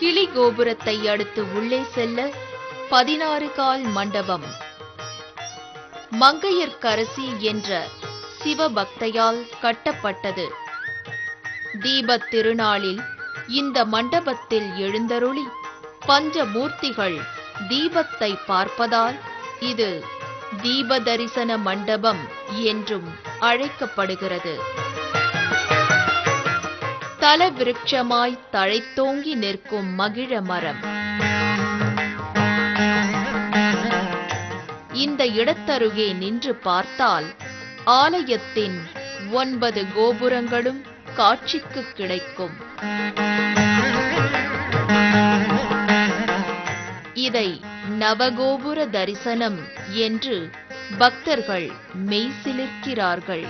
கிளி கோபுரத்தை அடுத்து உள்ளே செல்ல பதினாறு கால் மண்டபம். மங்கையர்க்கரசி என்ற சிவபக்தையால் கட்டப்பட்டது. தீபத் திருநாளில் இந்த மண்டபத்தில் எழுந்தருளி பஞ்சமூர்த்திகள் தீபத்தை பார்ப்பதால் இது தீப தரிசன மண்டபம் என்றும் அழைக்கப்படுகிறது. தல விருட்சமாய் தழைத்தோங்கி நிற்கும் மகிழ மரம். இந்த இடத்தருகே நின்று பார்த்தால் ஆலயத்தின் ஒன்பது கோபுரங்களும் காட்சிக்கு கிடைக்கும். இதை நவகோபுர தரிசனம் என்று பக்தர்கள் மெய்சிலிர்க்கிறார்கள்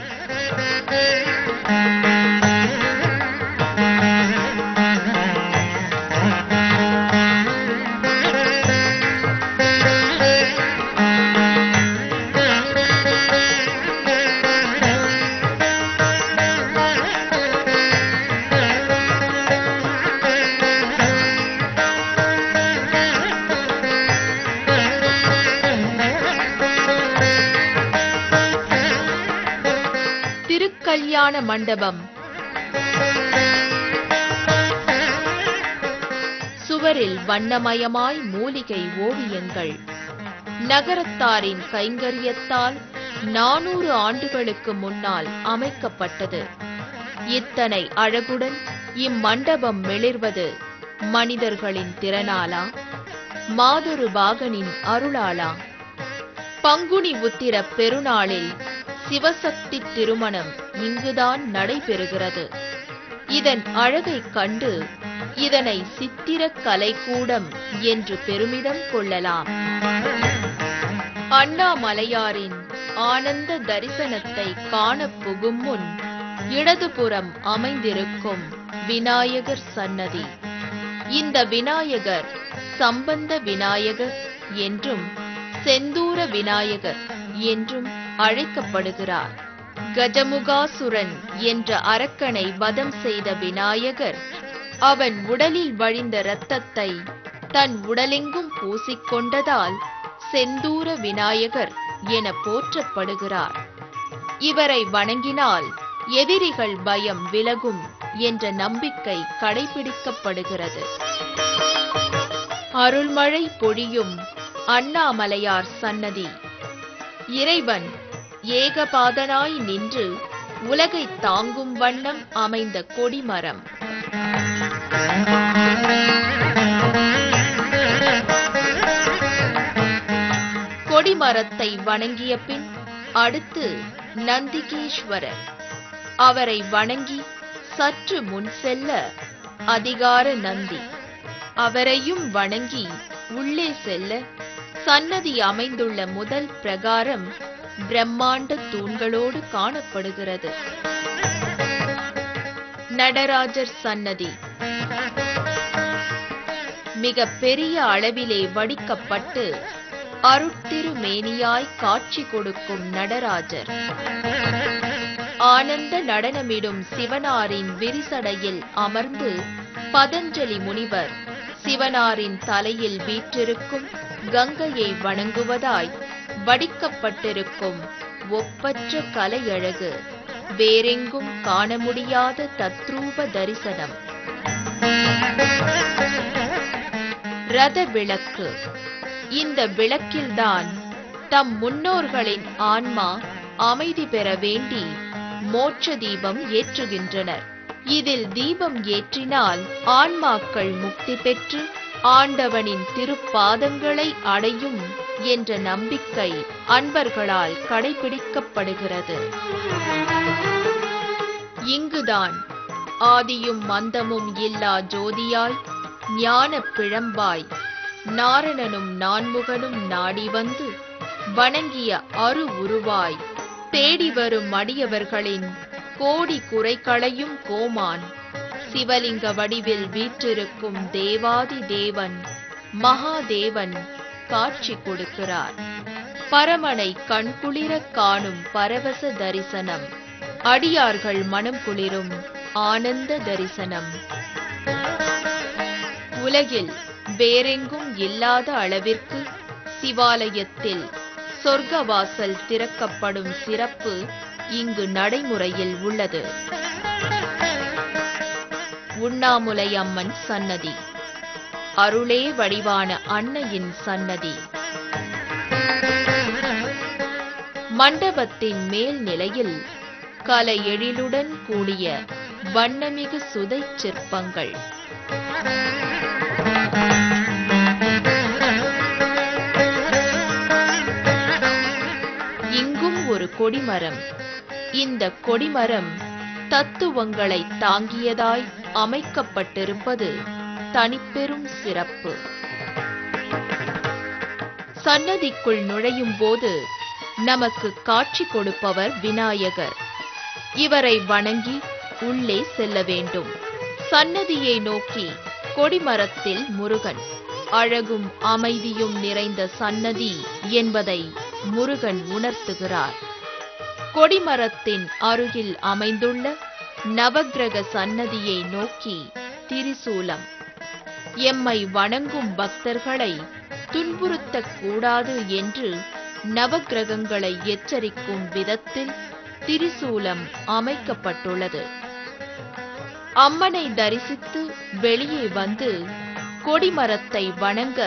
கல்யாண மண்டபம். சுவரில் வண்ணமயமாய் மூலிகை ஓவியங்கள் நகரத்தாரின் கைங்கரியத்தால் நானூறு ஆண்டுகளுக்கு முன்னால் அமைக்கப்பட்டது. இத்தனை அழகுடன் இம்மண்டபம் மிளிர்வது மனிதர்களின் திறனாலா மாதுரு பாகனின் அருளாலா பங்குனி உத்திர பெருநாளில் சிவசக்தி திருமணம் இங்குதான் நடைபெறுகிறது. இதன் அழகைக் கண்டு இதனை சித்திரக் கலைக்கூடம் என்று பெருமிதம் கொள்ளலாம். அண்ணாமலையாரின் ஆனந்த தரிசனத்தை காணப் புகும் முன் இடதுபுறம் அமைந்திருக்கும் விநாயகர் சன்னதி. இந்த விநாயகர் சம்பந்த விநாயகர் என்றும் செந்தூர விநாயகர் என்றும் அழைக்கப்படுகிறார். கஜமுகாசுரன் என்ற அரக்கனை வதம் செய்த விநாயகர் அவன் உடலில் வழிந்த இரத்தத்தை தன் உடலெங்கும் பூசிக்கொண்டதால் செந்தூர விநாயகர் என போற்றப்படுகிறார். இவரை வணங்கினால் எதிரிகள் பயம் விலகும் என்ற நம்பிக்கை கடைபிடிக்கப்படுகிறது. அருள்மழை பொழியும் அண்ணாமலையார் சன்னதி. இறைவன் ஏகபாதனாய் நின்று உலகை தாங்கும் வண்ணம் அமைந்த கொடிமரம். கொடிமரத்தை வணங்கிய பின் அடுத்து நந்திகேஸ்வரர். அவரை வணங்கி சற்று முன் செல்ல அதிகார நந்தி. அவரையும் வணங்கி உள்ளே செல்ல சன்னதி அமைந்துள்ள முதல் பிரகாரம் பிரம்மாண்ட தூண்களோடு காணப்படுகிறது. நடராஜர் சன்னதி. மிக பெரிய அளவிலே வடிக்கப்பட்டு அருட்திருமேனியாய் காட்சி கொடுக்கும் நடராஜர். ஆனந்த நடனமிடும் சிவனாரின் விரிசடையில் அமர்ந்து பதஞ்சலி முனிவர் சிவனாரின் தலையில் வீற்றிருக்கும் கங்கையை வணங்குவதாய் வடிக்கப்பட்டிருக்கும் ஒப்பற்ற கலையழகு. வேறெங்கும் காண முடியாத தத்ரூப தரிசனம். ரத விளக்கு. இந்த விளக்கில்தான் தம் முன்னோர்களின் ஆன்மா அமைதி பெற வேண்டி மோட்ச தீபம் ஏற்றுகின்றனர். இதில் தீபம் ஏற்றினால் ஆன்மாக்கள் முக்தி பெற்று ஆண்டவனின் திருப்பாதங்களை அடையும் என்ற நம்பிக்கை அன்பர்களால் கடைபிடிக்கப்படுகிறது. இங்குதான் ஆதியும் மந்தமும் இல்லா ஜோதியாய் ஞான பிழம்பாய் நாரணனும் நான்முகனும் நாடி வந்து வணங்கிய அரு உருவாய் தேடி வரும் அடியவர்களின் கோடி குறைகளையும் கோமான் சிவலிங்க வடிவில் வீற்றிருக்கும் தேவாதி தேவன் மகாதேவன் காட்சி கொடுக்கிறார். பரமனை கண்குளிரக் காணும் பரவச தரிசனம் அடியார்கள் மனம் குளிரும் ஆனந்த தரிசனம். உலகில் வேறெங்கும் இல்லாத அளவிற்கு சிவாலயத்தில் சொர்க்கவாசல் திறக்கப்படும் சிறப்பு இங்கு நடைமுறையில் உள்ளது. உண்ணாமுலை அம்மன் சன்னதி. அருளே வடிவான அன்னையின் சன்னதி. மண்டபத்தின் மேல் நிலையில் கலை எழிலுடன் கூடிய வண்ணமிகு சுதைச் சிற்பங்கள். இங்கும் ஒரு கொடிமரம். இந்த கொடிமரம் தத்துவங்களை தாங்கியதாய் அமைக்கப்பட்டிருப்பது தனிப்பெரும் சிறப்பு. சன்னதிக்குள் நுழையும் போது நமக்கு காட்சி கொடுப்பவர் விநாயகர். இவரை வணங்கி உள்ளே செல்ல வேண்டும். சன்னதியை நோக்கி கொடிமரத்தில் முருகன். அழகும் அமைதியும் நிறைந்த சன்னதி என்பதை முருகன் உணர்த்துகிறார். கொடிமரத்தின் அருகில் அமைந்துள்ள நவக்கிரக சன்னதியை நோக்கி திரிசூலம். எம்மை வணங்கும் பக்தர்களை துன்புறுத்தக்கூடாது என்று நவக்கிரகங்களை எச்சரிக்கும் விதத்தில் திரிசூலம் அமைக்கப்பட்டுள்ளது. அம்மனை தரிசித்து வெளியே வந்து கொடிமரத்தை வணங்க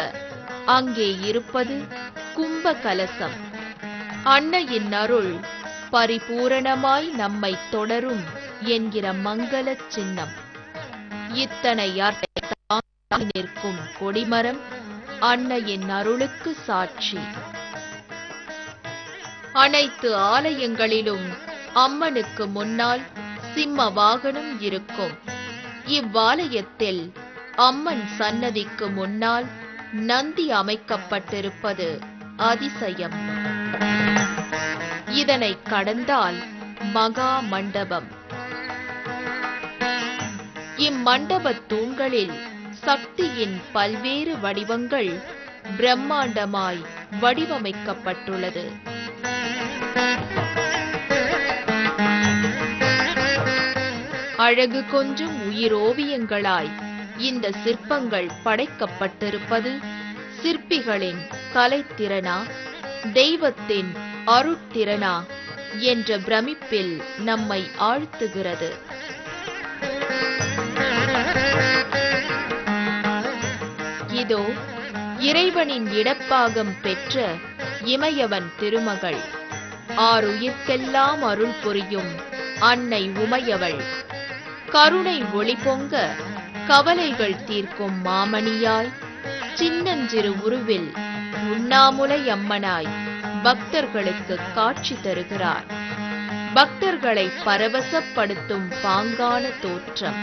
அங்கே இருப்பது கும்ப கலசம் அன்னையின் அருள் பரிபூரணமாய் நம்மை தொடரும் என்கிற மங்கள சின்னம். இத்தனை அர்த்தம் நிற்கும் கொடிமரம் அன்னையின் அருளுக்கு சாட்சி. அனைத்து ஆலயங்களிலும் அம்மனுக்கு முன்னால் சிம்ம வாகனம் இருக்கும். இவ்வாலயத்தில் அம்மன் சன்னதிக்கு முன்னால் நந்தி அமைக்கப்பட்டிருப்பது அதிசயம். இதனை கடந்தால் மகா மண்டபம். இம்மண்டபத் தூண்களில் சக்தியின் பல்வேறு வடிவங்கள் பிரம்மாண்டமாய் வடிவமைக்கப்பட்டுள்ளது. அழகு கொஞ்சும் உயிரோவியங்களாய் இந்த சிற்பங்கள் படைக்கப்பட்டிருப்பது சிற்பிகளின் கலைத்திறனா தெய்வத்தின் அருட்திறனா என்ற பிரமிப்பில் நம்மை ஆழ்த்துகிறது. இதோ இறைவனின் இடப்பாகம் பெற்ற இமயவன் திருமகள். ஆறுயிர்க்கெல்லாம் அருள் புரியும் அன்னை உமையவள். கருணை ஒளி பொங்க கவலைகள் தீர்க்கும் மாமணியாய் சின்னஞ்சிறு உருவில் உண்ணாமுலை அம்மனாய் பக்தர்களுக்கு காட்சி தருகிறார். பக்தர்களை பரவசப்படுத்தும் பாங்கான தோற்றம்.